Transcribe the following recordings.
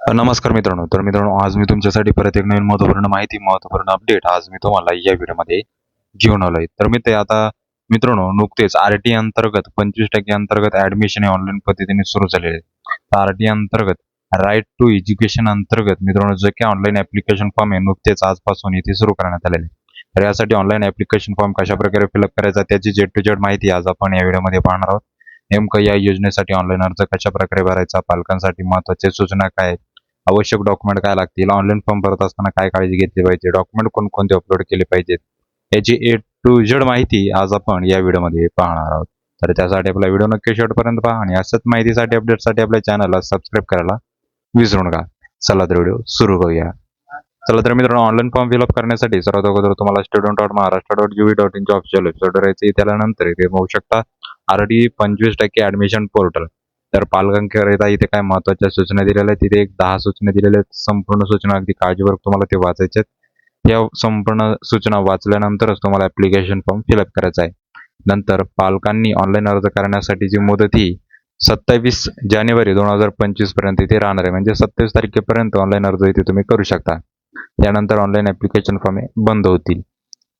नमस्कार मित्रांनो. तर मित्रांनो आज मी तुमच्यासाठी परत एक नवीन महत्त्वपूर्ण माहिती महत्त्वपूर्ण अपडेट आज मी तुम्हाला या व्हिडिओमध्ये घेऊन आलोय. तर मी ते आता मित्रांनो नुकतेच आर टी अंतर्गत पंचवीस टक्के अंतर्गत ऍडमिशन हे ऑनलाईन पद्धतीने सुरू झालेले आहे आर टी अंतर्गत राईट टू एज्युकेशन अंतर्गत मित्रांनो जे काही ऑनलाईन ऍप्लिकेशन फॉर्म आहे नुकतेच आजपासून इथे सुरू करण्यात आलेले तर यासाठी ऑनलाईन ऍप्लिकेशन फॉर्म कशा प्रकारे फिलअप करायचा त्याची जेड टू जेड माहिती आज आपण या व्हिडिओमध्ये पाहणार आहोत. नेमकं या योजनेसाठी ऑनलाईन अर्ज कशा प्रकारे भरायचा पालकांसाठी महत्त्वाच्या सूचना काय आहेत आवश्यक डॉक्युमेंट काय लागतील? ऑनलाईन फॉर्म भरत असताना काय काळजी घेतली पाहिजे? डॉक्युमेंट कोणकोणते अपलोड केले पाहिजेत? याची ए टू झेड माहिती आज आपण या व्हिडिओमध्ये पाहणार आहोत. तर त्यासाठी आपला व्हिडिओ नक्की शेवटपर्यंत पहा आणि अशाच माहितीसाठी अपडेटसाठी आपल्या चॅनलला सबस्क्राईब करायला विसरू नका. चला तर व्हिडिओ सुरू करूया. चला तर मित्रांनो ऑनलाईन फॉर्म फिलअप करण्यासाठी सर्वात अगोदर तुम्हाला student dot Maharashtra dot gov dot इनच्या official वेबसाईटवर त्यानंतर इथे होऊ शकता आर डी पंचवीस टक्के ऍडमिशन पोर्टल तर पालकांकरिता इथे काय महत्त्वाच्या सूचना दिलेल्या आहेत? तिथे एक दहा सूचना दिलेल्या आहेत. संपूर्ण सूचना अगदी काळजीपूर्वक तुम्हाला ते वाचायचे आहेत. या संपूर्ण सूचना वाचल्यानंतरच तुम्हाला ऍप्लिकेशन फॉर्म फिलअप करायचा आहे. नंतर पालकांनी ऑनलाईन अर्ज करण्यासाठीची मुदत ही सत्तावीस जानेवारी दोन हजार पंचवीसपर्यंत इथे राहणार आहे. म्हणजे सत्तावीस तारखेपर्यंत ऑनलाईन अर्ज इथे तुम्ही करू शकता. त्यानंतर ऑनलाईन ऍप्लिकेशन फॉर्म हे बंद होतील.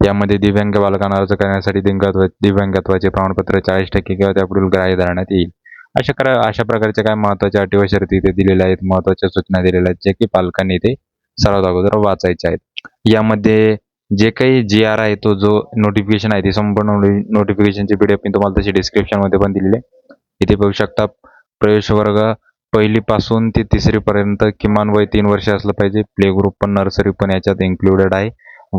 यामध्ये दिव्यांग बालकांना अर्ज करण्यासाठी दिव्यांगत्वाचे प्रमाणपत्र चाळीस टक्के किंवा त्यापुढील ग्राह्य धरण्यात येईल. अशा करा अशा प्रकारच्या काय महत्त्वाच्या अटी व शर्ती इथे दिलेल्या आहेत महत्त्वाच्या सूचना दिलेल्या आहेत जे की पालकांनी इथे सर्वात अगोदर वाचायच्या आहेत. यामध्ये जे काही जी आर आहे तो जो नोटिफिकेशन आहे ते संपूर्ण नोटिफिकेशनची पीडीएफ मी तुम्हाला तशी डिस्क्रिप्शनमध्ये पण दिलेली आहे इथे बघू शकता प्रवेश वर्ग पहिली पासून ते तिसरीपर्यंत किमान वय तीन वर्ष असलं पाहिजे. प्ले ग्रुप पण नर्सरी पण याच्यात इन्क्लुडेड आहे.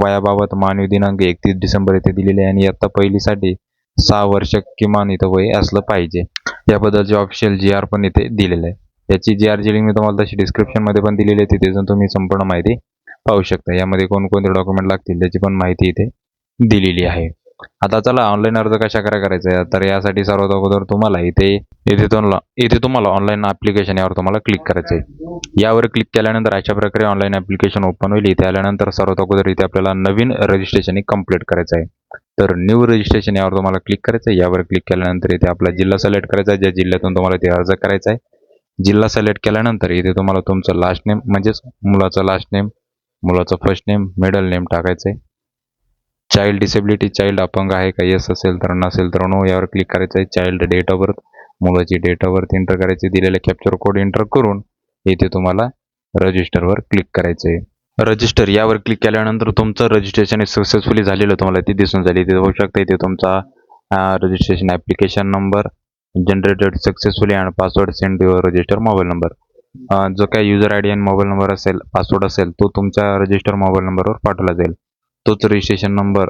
वयाबाबत मानवी दिनांक एकतीस डिसेंबर इथे दिलेले आहे आणि इयत्ता पहिलीसाठी सहा वर्ष किमान इथं वय असलं पाहिजे. याबद्दलचे ऑफिशियल जी आर पण इथे दिलेलं आहे. याची जी आर ची लिंक मी तुम्हाला तशी डिस्क्रिप्शनमध्ये पण दिलेली आहे. तिथे जाऊन तुम्ही संपूर्ण माहिती पाहू शकता. यामध्ये कोणकोणते डॉक्युमेंट लागतील त्याची पण माहिती इथे दिलेली आहे. आता चला ऑनलाईन अर्ज कशा करा करायचा आहे? तर यासाठी सर्वात अगोदर तुम्हाला इथे इथे तुम्हाला इथे तुम्हाला ऑनलाईन ऍप्लिकेशन यावर तुम्हाला क्लिक करायचं आहे. यावर क्लिक केल्यानंतर अशा प्रकारे ऑनलाईन ऍप्लिकेशन ओपन होईल. इथे आल्यानंतर सर्वात अगोदर इथे आपल्याला नवीन रजिस्ट्रेशन कंप्लीट करायचं आहे. तर न्यू रजिस्ट्रेशन यावर तुम्हाला क्लिक करायचं आहे यावर क्लिक केल्यानंतर इथे आपला जिल्हा सिलेक्ट करायचा आहे. ज्या जिल्ह्यातून तुम्हाला ते अर्ज करायचा आहे. जिल्हा सिलेक्ट केल्यानंतर इथे तुम्हाला तुमचं लास्ट नेम म्हणजेच मुलाचं लास्ट नेम मुलाचं फर्स्ट नेम मिडल नेम टाकायचं आहे चाइल्ड डिसेबिलिटी चाइल्ड अपंग आहे का? येस असेल तर नसेल तर नो यावर क्लिक करायचं आहे चाइल्ड डेट ऑफ बर्थ मुलाची डेट ऑफ बर्थ एंटर करायची. दिलेले कॅप्चर कोड एंटर करून इथे तुम्हाला रजिस्टरवर क्लिक करायचं आहे रजिस्टर यावर क्लिक केल्यानंतर तुमचं रजिस्ट्रेशन सक्सेसफुली झालेलं तुम्हाला ते दिसून जाईल. इथे होऊ शकतं इथे तुमचा registration application number generated successfully and password send your register mobile number जो काही युजर आय डी आणि मोबाईल नंबर असेल पासवर्ड असेल तो तुमच्या रजिस्टर मोबाईल नंबरवर पाठवला जाईल. तोच रजिस्ट्रेशन नंबर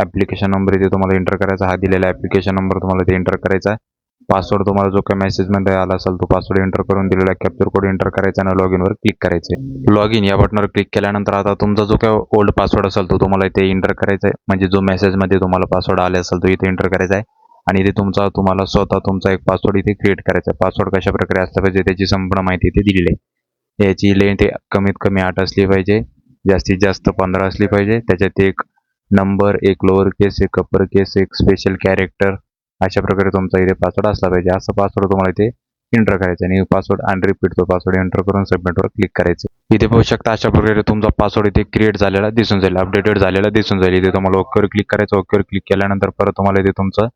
ॲप्लिकेशन नंबर इथे तुम्हाला एंटर करायचा हा दिलेला ॲप्लिकेशन नंबर तुम्हाला ते एंटर करायचा आहे. पासवर्ड तुम्हाला जो काही मेसेजमध्ये आला असेल तो पासवर्ड एंटर करून दिलेला कॅप्चर कोड एंटर करायचा आणि लॉग इनवर क्लिक करायचे लॉग इन या बटनवर क्लिक केल्यानंतर आता तुमचा जो काही ओल्ड पासवर्ड असेल तो तुम्हाला इथे एंटर करायचा आहे. म्हणजे जो मेसेजमध्ये तुम्हाला पासवर्ड आले असेल तो इथे एंटर करायचा आहे. आणि इथे तुमचा तुम्हाला स्वतः तुमचा एक पासवर्ड इथे क्रिएट करायचा आहे. पासवर्ड कशा प्रकारे असला पाहिजे त्याची संपूर्ण माहिती इथे दिलेली आहे. याची लेंथ कमीत कमी आठ असली पाहिजे जास्तीत जास्त पंधरा असली पाहिजे. त्याच्यात एक नंबर एक लोअर केस एक अप्पर केस एक स्पेशल कॅरेक्टर अशा प्रकारे तुमचा इथे पासवर्ड असला पाहिजे. असं पासवर्ड तुम्हाला इथे एंटर करायचं आणि पासवर्ड अनरिपीट तो पासवर्ड एंटर करून सबमिटवर क्लिक करायचं इथे पाहू शकता अशा प्रकारे तुमचा पासवर्ड इथे क्रिएट झालेला दिसून जाईल. अपडेटेड झालेला दिसून जाईल. इथे तुम्हाला ओकेवर क्लिक करायचं. ओकेवर क्लिक केल्यानंतर परत तुम्हाला इथे तुमचं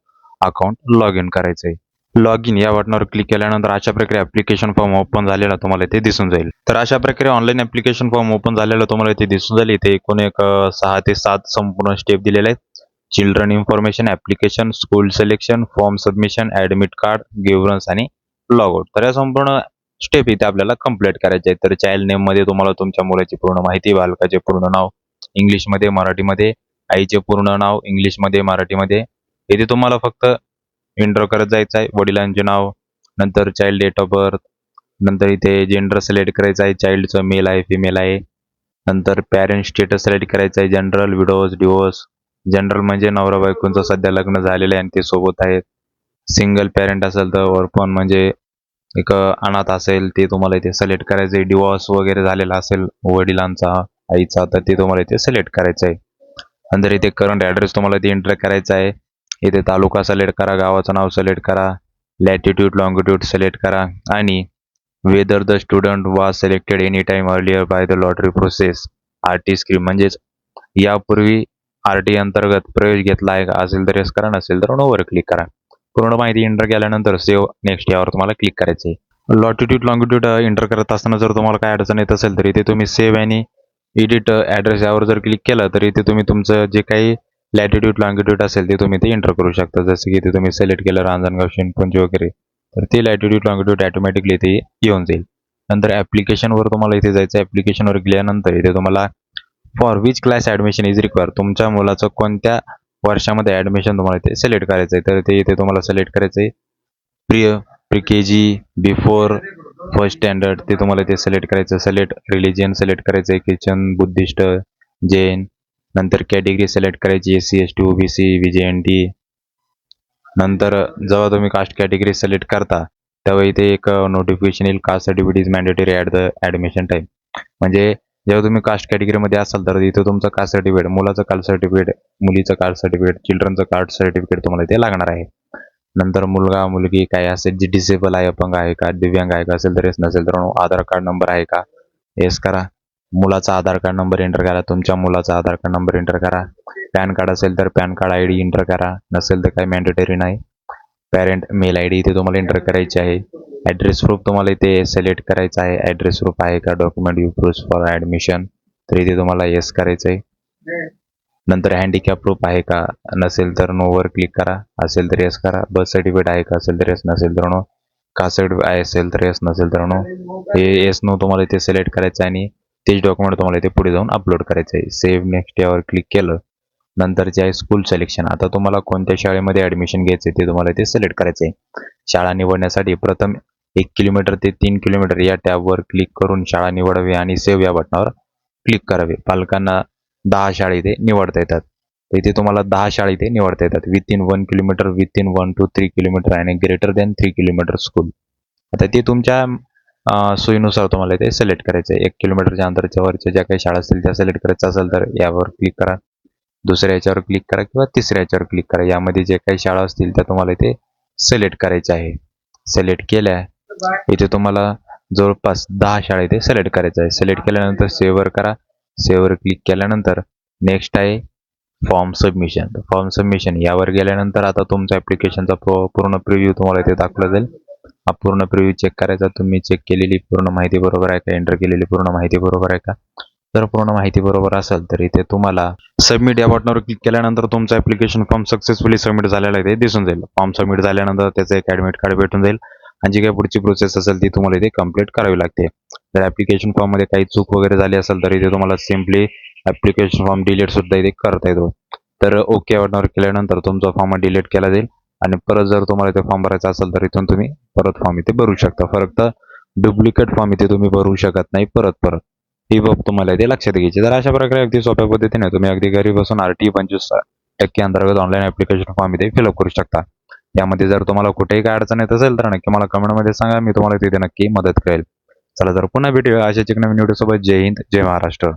अकाउंट लॉग इन करायचं आहे. लॉग इन या बटनावर क्लिक केल्यानंतर अशा प्रकारे ऍप्लिकेशन फॉर्म ओपन झालेला तुम्हाला इथे दिसून जाईल. तर अशा प्रकारे ऑनलाईन ऍप्लिकेशन फॉर्म ओपन झालेला तुम्हाला इथे दिसून जाईल. इथे एकूण एक सहा ते सात संपूर्ण स्टेप दिलेले आहेत. Children information application school selection form submission admit card grievance आणि लॉग आउट तर या संपूर्ण स्टेप इथे आपल्याला कंप्लीट करायचे आहेत. तर चाइल्ड नेममध्ये तुम्हाला तुमच्या मुलाची पूर्ण माहिती बालकाचे पूर्ण नाव इंग्लिशमध्ये मराठीमध्ये आईचे पूर्ण नाव इंग्लिशमध्ये मराठीमध्ये. इथे तुम्हाला फक्त एंटर करत जायचं आहे. वडिलांचे नाव नंतर चाइल्ड डेट ऑफ बर्थ नंतर इथे जेंडर सिलेक्ट करायचं आहे. चाइल्डचं मेल आहे फिमेल आहे. नंतर पॅरेंट स्टेटस सिलेक्ट करायचं आहे. जनरल विडोज डिवोर्स जनरल म्हणजे नवरा बायकोंचं सध्या लग्न झालेलं आहे आणि ते सोबत आहेत. सिंगल पॅरेंट असेल तर ऑर्फन म्हणजे एक अनाथ असेल ते तुम्हाला इथे सिलेक्ट करायचं आहे. डिवॉर्स वगैरे झालेला असेल वडिलांचा आईचा तर ते तुम्हाला इथे सिलेक्ट करायचं आहे. नंतर इथे करंट ॲड्रेस तुम्हाला इथे एंटर करायचा आहे इथे तालुका सिलेक्ट करा गावाचं नाव सिलेक्ट करा लॅटिट्यूड लॉंगिट्यूड सिलेक्ट करा आणि whether the student was selected any time earlier by the lottery process R T scheme म्हणजेच यापूर्वी आर अंतर्गत प्रवेश घेतला आहे. का असेल तर येस करा नसेल तर नोवर क्लिक करा. पूर्ण माहिती एंटर केल्यानंतर सेव्ह नेक्स्ट यावर तुम्हाला क्लिक करायचं आहे. लॉटिट्यूड लॉंगिट्यूड एंटर करत असताना जर तुम्हाला काय अडचण येत असेल तर इथे तुम्ही सेव्ह आणि एडिट ॲड्रेस uh, यावर जर क्लिक केलं तर इथे तुम्ही तुमचं जे काही लॅटिट्यूड लॉंगिट्यूड असेल ते तुम्ही ते एंटर करू शकता. जसं की इथे तुम्ही सिलेक्ट केलं रांजणगाव शिनपुंज वगैरे तर ते लॅटिट्यूड लॉंगिट्यूड ऑटोमॅटिकली इथे येऊन जाईल. नंतर ॲप्लिकेशनवर तुम्हाला इथे जायचं ॲप्लिकेशनवर गेल्यानंतर इथे तुम्हाला for which class admission is require तुमच्या मुलाचं कोणत्या वर्षामध्ये ॲडमिशन तुम्हाला इथे सिलेक्ट करायचं आहे? तर ते इथे तुम्हाला सिलेक्ट करायचं आहे. प्रिय pre K G before first standard ते तुम्हाला ते सिलेक्ट करायचं सिलेक्ट रिलिजियन सिलेक्ट करायचं आहे. किचन बुद्धिस्ट जैन नंतर कॅटेगरी सिलेक्ट करायची S C S T O B C V J N T नंतर जेव्हा तुम्ही कास्ट कॅटेगरी सिलेक्ट करता तेव्हा इथे एक नोटिफिकेशन येईल. Caste certificate is mandatory at the admission time म्हणजे जेव्हा तुम्ही कास्ट कॅटेगरीमध्ये असाल तर इथं तुमचं कास्ट सर्टिफिकेट मुलाचं कास्ट सर्टिफिकेट मुलीचं कास्ट सर्टिफिकेट चिल्ड्रनचं कास्ट सर्टिफिकेट तुम्हाला इथे लागणार आहे. नंतर मुलगा मुलगी काय असेल जी डिसेबल आहे अपंग आहे का दिव्यांग आहे का असेल तर येस नसेल तर आधार कार्ड नंबर आहे का? येस करा. मुलाचा आधार कार्ड नंबर एंटर करा. तुमच्या मुलाचा आधार कार्ड नंबर एंटर करा. पॅन कार्ड असेल तर PAN card I D enter करा. नसेल तर काही मॅन्डेटरी नाही. पॅरेंट मेल आय डी इथे तुम्हाला एंटर करायची आहे. ॲड्रेस प्रूफ तुम्हाला इथे सिलेक्ट करायचा आहे. ॲड्रेस प्रूफ आहे का? Document you proof for admission तर इथे तुम्हाला येस करायचं आहे. नंतर हँडिकॅप प्रूफ आहे का? नसेल तर नोवर क्लिक करा. असेल तर येस करा. बर्थ सर्टिफिकेट आहे का? असेल तर येस नसेल तर नो कास्ट सर्टिफिकेट आहे असेल तर येस नसेल तर नो हे येस नो तुम्हाला इथे सिलेक्ट करायचं आहे आणि तेच डॉक्युमेंट तुम्हाला इथे पुढे जाऊन अपलोड करायचं आहे. सेव्ह नेक्स्ट यावर क्लिक केलं. नंतर जे आहे स्कूल सिलेक्शन आता तुम्हाला कोणत्या शाळेमध्ये ॲडमिशन घ्यायचं ते तुम्हाला इथे सिलेक्ट करायचं आहे. शाळा निवडण्यासाठी प्रथम एक किलोमीटर ते तीन किलोमीटर या टॅबवर क्लिक करून शाळा निवडावी आणि सेव्ह या बटनावर क्लिक करावे. पालकांना दहा शाळा इथे निवडता येतात. तर इथे तुम्हाला दहा शाळा इथे निवडता येतात. Within one kilometre within one two three kilometre आणि greater than three kilometre school आता ते तुमच्या सोयीनुसार तुम्हाला इथे सिलेक्ट करायचं आहे एक किलोमीटरच्या अंतरच्या वरच्या ज्या काही शाळा असतील त्या सिलेक्ट करायचं असेल तर यावर क्लिक करा. दुसऱ्या याच्यावर क्लिक करा किंवा तिसऱ्या याच्यावर क्लिक करा. यामध्ये जे काही शाळा असतील त्या तुम्हाला इथे सिलेक्ट करायच्या आहे. सिलेक्ट केल्या इथे तुम्हाला जवळपास दहा शाळा इथे सिलेक्ट करायचं आहे. सिलेक्ट केल्यानंतर सेव्हवर करा. सेव्हवर क्लिक केल्यानंतर नेक्स्ट आहे फॉर्म सबमिशन फॉर्म सबमिशन यावर गेल्यानंतर आता तुमचा ॲप्लिकेशनचा पूर्ण प्रिव्ह्यू तुम्हाला इथे दाखवला जाईल. हा पूर्ण प्रिव्ह्यू चेक करायचा. तुम्ही चेक केलेली पूर्ण माहिती बरोबर आहे का? एंटर केलेली पूर्ण माहिती बरोबर आहे का? जर पूर्ण माहिती बरोबर असेल तर इथे तुम्हाला सबमिट या बटनावर क्लिक केल्यानंतर तुमचा ॲप्लिकेशन फॉर्म सक्सेसफुली सबमिट झालेला आहे ते दिसून जाईल. फॉर्म सबमिट झाल्यानंतर त्याचं एक ॲडमिट कार्ड भेटून जाईल. आणि जी काही पुढची प्रोसेस असेल ती तुम्हाला इथे कंप्लीट करावी लागते. जर ॲप्लिकेशन फॉर्ममध्ये काही चूक वगैरे झाली असेल तर इथे तुम्हाला सिम्पली ॲप्लिकेशन फॉर्म डिलीट सुद्धा इथे करता येतो. तर ओके बटनावर केल्यानंतर तुमचा फॉर्म डिलीट केला जाईल. आणि परत जर तुम्हाला इथे फॉर्म भरायचा असेल तर इथून तुम्ही परत फॉर्म इथे भरू शकता. फक्त डुप्लिकेट फॉर्म इथे तुम्ही भरू शकत नाही परत परत. ही बाब तुम्हाला इथे लक्षात घ्यायची तर अशा प्रकारे अगदी सोप्या पद्धतीने तुम्ही अगदी घरी बसून आर टी पंचवीस टक्के अंतर्गत ऑनलाईन ॲप्लिकेशन फॉर्म इथे फिलअप करू शकता. यामध्ये जर तुम्हाला कुठेही काय अडचण येत असेल तर नक्की मला कमेंटमध्ये सांगा. मी तुम्हाला तिथे नक्की मदत करेल. चला तर पुन्हा भेटूया अशाच एक नवीन व्हिडिओ सोबत. जय हिंद जय महाराष्ट्र.